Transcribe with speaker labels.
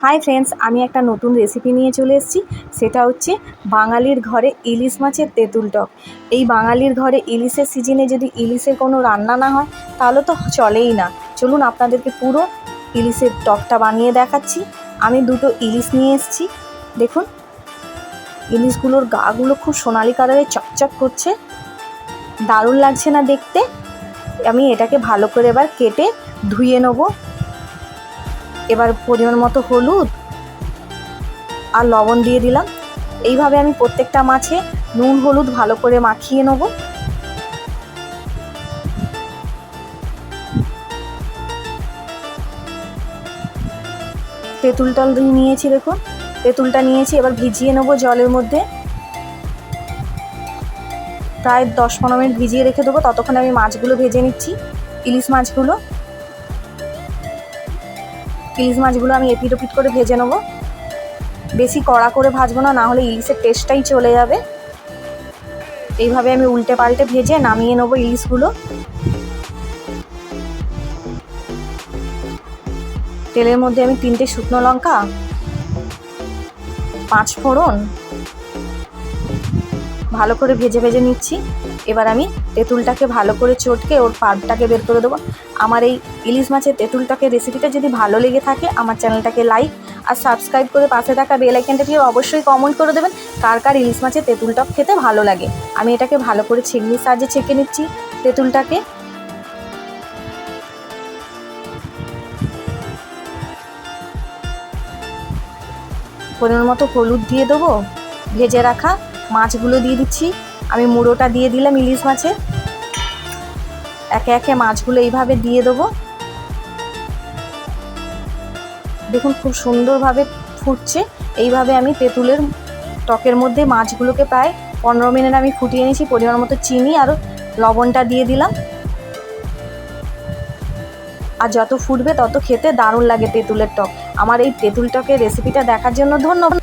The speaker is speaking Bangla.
Speaker 1: হাই ফ্রেন্ডস আমি একটা নতুন রেসিপি নিয়ে চলে এসেছি। সেটা হচ্ছে বাঙালির ঘরে ইলিশ মাছের তেঁতুল টক। এই বাঙালির ঘরে ইলিশের সিজনে যদি ইলিশের কোনো রান্না না হয়, তাহলে তো চলেই না। চলুন আপনাদেরকে পুরো ইলিশের টকটা বানিয়ে দেখাচ্ছি। আমি দুটো ইলিশ নিয়ে এসেছি। দেখুন, ইলিশগুলোর গাগুলো খুব সোনালি কালারে চকচক করছে। দারুণ লাগছে না দেখতে। আমি এটাকে ভালো করে এবার কেটে ধুয়ে নেব। এবার পরিমাণ মতো হলুদ আর লবণ দিয়ে দিলাম। এইভাবে আমি প্রত্যেকটা মাছে নুন, হলুদ ভালো করে মাখিয়ে নেব। তেঁতুলটা নিয়েছি, দেখুন। তেঁতুলটা নিয়েছি, এবার ভিজিয়ে নেব জলের মধ্যে। প্রায় দশ পনেরো মিনিট ভিজিয়ে রেখে দেবো, ততক্ষণে আমি মাছগুলো ভেজে নিচ্ছি, ইলিশ মাছগুলো। ইলিশ মাছগুলো আমি এপিট ওপিট করে ভেজে নেব। বেশি কড়া করে ভাজবো না নাহলে ইলিশের টেস্টটাই চলে যাবে। এইভাবে আমি উল্টে পাল্টে ভেজে নামিয়ে নেব ইলিশগুলো। তেলের মধ্যে আমি তিনটে শুকনো লঙ্কা, পাঁচ ফোড়ন ভালো করে ভেজে ভেজে নিচ্ছি। এবার আমি তেঁতুলটাকে ভালো করে চটকে ওর পাড়টাকে বের করে দেবো। আমার এই ইলিশ মাছের তেঁতুলটাকে রেসিপিটা যদি ভালো লেগে থাকে, আমার চ্যানেলটাকে লাইক আর সাবস্ক্রাইব করে পাশে থাকা বেল আইকনটাকে অবশ্যই কমেন্ট করে দেবেন, কার কার ইলিশ মাছের তেঁতুলটক খেতে ভালো লাগে। আমি এটাকে ভালো করে ছেঁকনির সাহায্যে ছেঁকে নিচ্ছি তেঁতুলটাকে। পরিমাণ মতো হলুদ দিয়ে দেবো, ভেজে রাখা। মাছগুলো দিয়ে দিচ্ছি। আমি মুড়োটা দিয়ে দিলাম ইলিশ মাছের একে একে মাছগুলো এইভাবে দিয়ে দেবো। দেখুন খুব সুন্দরভাবে ফুটছে। এইভাবে আমি তেঁতুলের টকের মধ্যে মাছগুলোকে প্রায় পনেরো মিনিট আমি ফুটিয়ে নিয়েছি। পরিমাণ মতো চিনি আর লবণটা দিয়ে দিলাম। আর যত ফুটবে তত খেতে দারুণ লাগে তেঁতুলের টক। আমার এই তেঁতুল টকের রেসিপিটা দেখার জন্য ধন্যবাদ।